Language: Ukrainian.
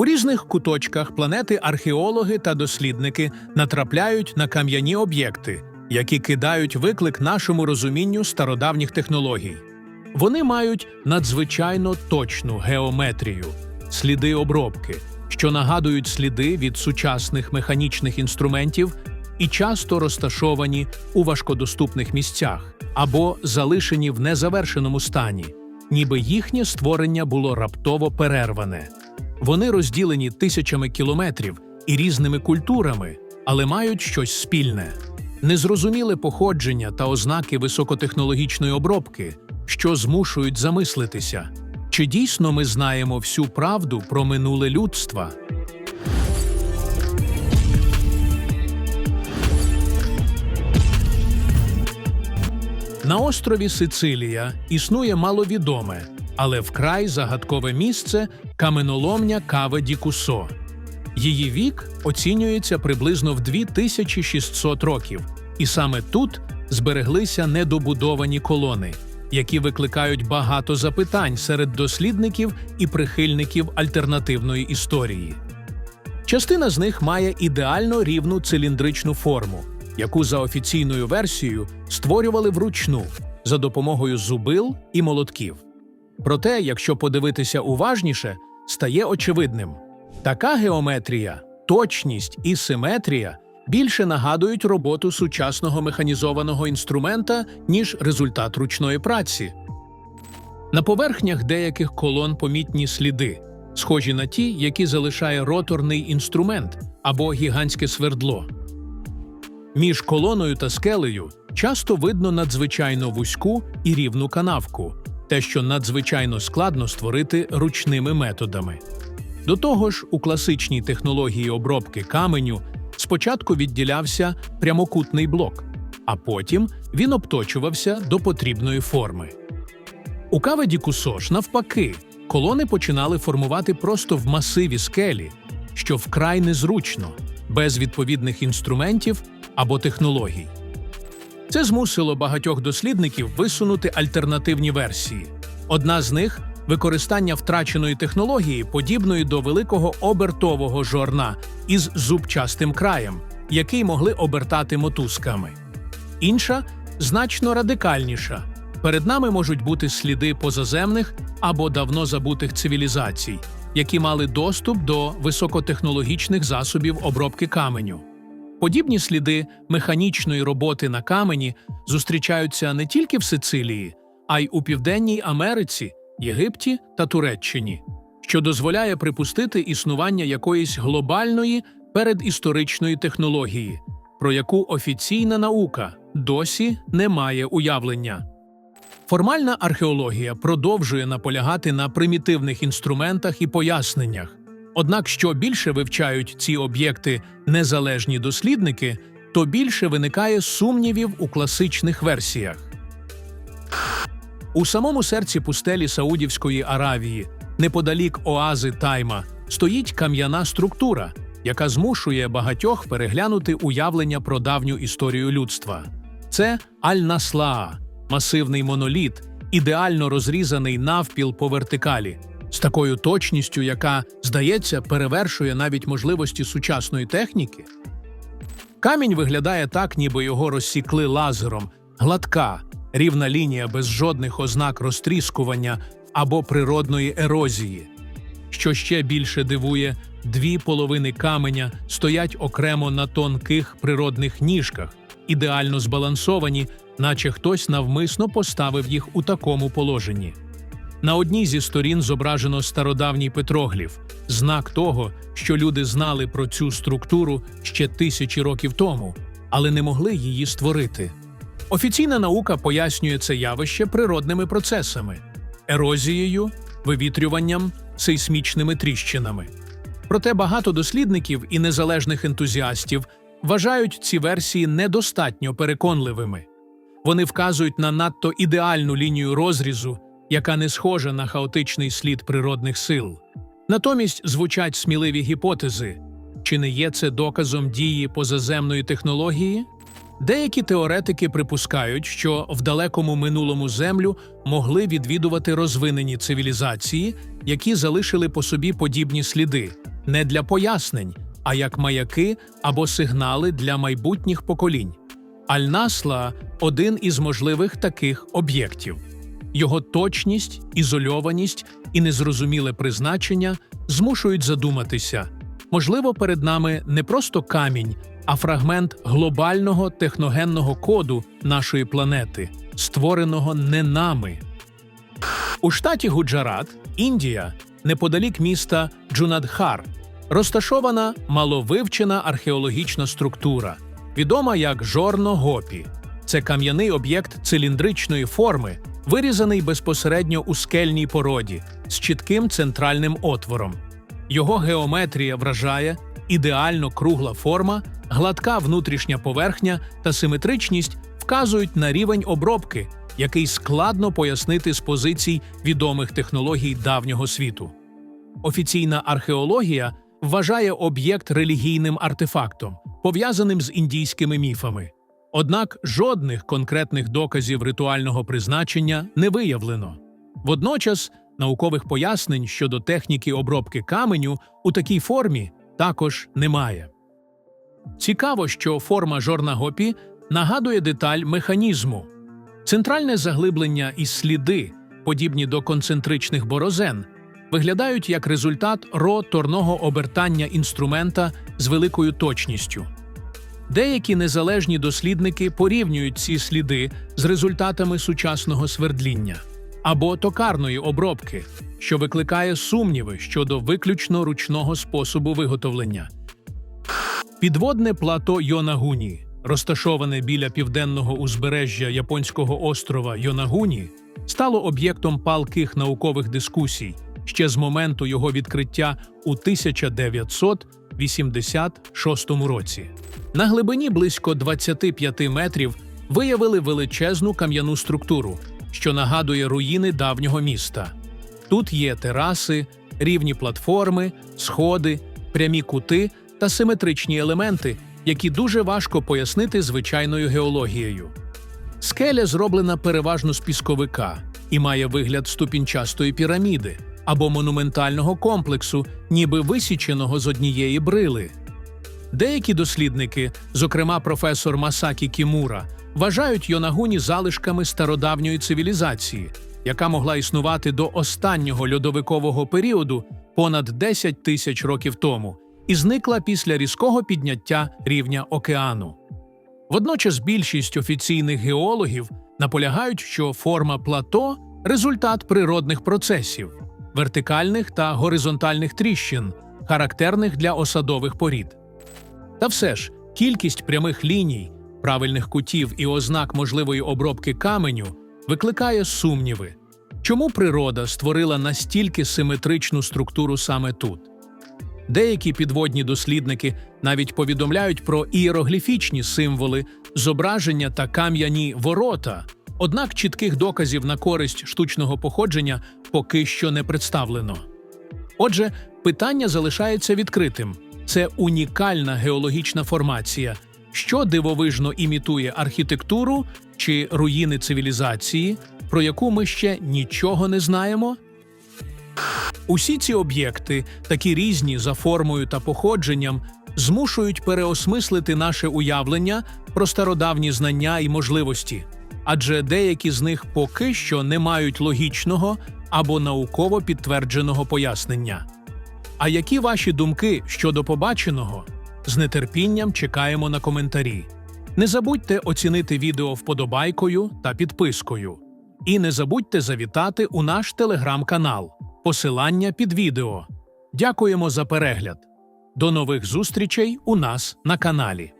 У різних куточках планети археологи та дослідники натрапляють на кам'яні об'єкти, які кидають виклик нашому розумінню стародавніх технологій. Вони мають надзвичайно точну геометрію, сліди обробки, що нагадують сліди від сучасних механічних інструментів і часто розташовані у важкодоступних місцях або залишені в незавершеному стані, ніби їхнє створення було раптово перерване. Вони розділені тисячами кілометрів і різними культурами, але мають щось спільне незрозуміле походження та ознаки високотехнологічної обробки, що змушують замислитися, чи дійсно ми знаємо всю правду про минуле людства. На острові Сицилія існує маловідоме, але вкрай загадкове місце каменоломня Каве ді Кусо. Її вік оцінюється приблизно в 2600 років, і саме тут збереглися недобудовані колони, які викликають багато запитань серед дослідників і прихильників альтернативної історії. Частина з них має ідеально рівну циліндричну форму, яку за офіційною версією створювали вручну за допомогою зубил і молотків. Проте, якщо подивитися уважніше, стає очевидним. Така геометрія, точність і симетрія більше нагадують роботу сучасного механізованого інструмента, ніж результат ручної праці. На поверхнях деяких колон помітні сліди, схожі на ті, які залишає роторний інструмент або гігантське свердло. Між колоною та скелею часто видно надзвичайно вузьку і рівну канавку, те, що надзвичайно складно створити ручними методами. До того ж, у класичній технології обробки каменю спочатку відділявся прямокутний блок, а потім він обточувався до потрібної форми. У каведі Кусош, навпаки, колони починали формувати просто в масиві скелі, що вкрай незручно, без відповідних інструментів або технологій. Це змусило багатьох дослідників висунути альтернативні версії. Одна з них використання втраченої технології, подібної до великого обертового жорна із зубчастим краєм, який могли обертати мотузками. Інша значно радикальніша. Перед нами можуть бути сліди позаземних або давно забутих цивілізацій, які мали доступ до високотехнологічних засобів обробки каменю. Подібні сліди механічної роботи на камені зустрічаються не тільки в Сицилії, а й у Південній Америці, Єгипті та Туреччині, що дозволяє припустити існування якоїсь глобальної передісторичної технології, про яку офіційна наука досі не має уявлення. Формальна археологія продовжує наполягати на примітивних інструментах і поясненнях. Однак, що більше вивчають ці об'єкти незалежні дослідники, то більше виникає сумнівів у класичних версіях. У самому серці пустелі Саудівської Аравії, неподалік оази Тайма, стоїть кам'яна структура, яка змушує багатьох переглянути уявлення про давню історію людства. Це Аль-Наслаа, масивний моноліт, ідеально розрізаний навпіл по вертикалі, з такою точністю, яка, здається, перевершує навіть можливості сучасної техніки. Камінь виглядає так, ніби його розсікли лазером, гладка, рівна лінія без жодних ознак розтріскування або природної ерозії. Що ще більше дивує, дві половини каменя стоять окремо на тонких природних ніжках, ідеально збалансовані, наче хтось навмисно поставив їх у такому положенні. На одній зі сторін зображено стародавній петрогліф, знак того, що люди знали про цю структуру ще тисячі років тому, але не могли її створити. Офіційна наука пояснює це явище природними процесами ерозією, вивітрюванням, сейсмічними тріщинами. Проте багато дослідників і незалежних ентузіастів вважають ці версії недостатньо переконливими. Вони вказують на надто ідеальну лінію розрізу, яка не схожа на хаотичний слід природних сил. Натомість звучать сміливі гіпотези чи не є це доказом дії позаземної технології? Деякі теоретики припускають, що в далекому минулому землю могли відвідувати розвинені цивілізації, які залишили по собі подібні сліди, не для пояснень, а як маяки або сигнали для майбутніх поколінь. Аль-Насла один із можливих таких об'єктів. Його точність, ізольованість і незрозуміле призначення змушують задуматися. Можливо, перед нами не просто камінь, а фрагмент глобального техногенного коду нашої планети, створеного не нами. У штаті Гуджарат, Індія, неподалік міста Джунадхар, розташована маловивчена археологічна структура, відома як Жорно-Гопі. Це кам'яний об'єкт циліндричної форми, вирізаний безпосередньо у скельній породі з чітким центральним отвором. Його геометрія вражає ідеально кругла форма, гладка внутрішня поверхня та симетричність вказують на рівень обробки, який складно пояснити з позицій відомих технологій давнього світу. Офіційна археологія вважає об'єкт релігійним артефактом, пов'язаним з індійськими міфами. Однак жодних конкретних доказів ритуального призначення не виявлено. Водночас наукових пояснень щодо техніки обробки каменю у такій формі також немає. Цікаво, що форма жорна-гопі нагадує деталь механізму. Центральне заглиблення і сліди, подібні до концентричних борозен, виглядають як результат роторного обертання інструмента з великою точністю. Деякі незалежні дослідники порівнюють ці сліди з результатами сучасного свердління або токарної обробки, що викликає сумніви щодо виключно ручного способу виготовлення. Підводне плато Йонагуні, розташоване біля південного узбережжя японського острова Йонагуні, стало об'єктом палких наукових дискусій ще з моменту його відкриття у 1986 році. На глибині близько 25 метрів виявили величезну кам'яну структуру, що нагадує руїни давнього міста. Тут є тераси, рівні платформи, сходи, прямі кути та симетричні елементи, які дуже важко пояснити звичайною геологією. Скеля зроблена переважно з пісковика і має вигляд ступінчастої піраміди або монументального комплексу, ніби висіченого з однієї брили. Деякі дослідники, зокрема професор Масакі Кімура, вважають Йонагуні залишками стародавньої цивілізації, яка могла існувати до останнього льодовикового періоду понад 10 тисяч років тому і зникла після різкого підняття рівня океану. Водночас більшість офіційних геологів наполягають, що форма плато результат природних процесів, вертикальних та горизонтальних тріщин, характерних для осадових порід. Та все ж, кількість прямих ліній, правильних кутів і ознак можливої обробки каменю викликає сумніви, чому природа створила настільки симетричну структуру саме тут. Деякі підводні дослідники навіть повідомляють про ієрогліфічні символи, зображення та кам'яні ворота, однак чітких доказів на користь штучного походження поки що не представлено. Отже, питання залишається відкритим. Це унікальна геологічна формація, що дивовижно імітує архітектуру чи руїни цивілізації, про яку ми ще нічого не знаємо. Усі ці об'єкти, такі різні за формою та походженням, змушують переосмислити наше уявлення про стародавні знання і можливості, адже деякі з них поки що не мають логічного або науково підтвердженого пояснення. А які ваші думки щодо побаченого? З нетерпінням чекаємо на коментарі. Не забудьте оцінити відео вподобайкою та підпискою. І не забудьте завітати у наш телеграм-канал. Посилання під відео. Дякуємо за перегляд. До нових зустрічей у нас на каналі.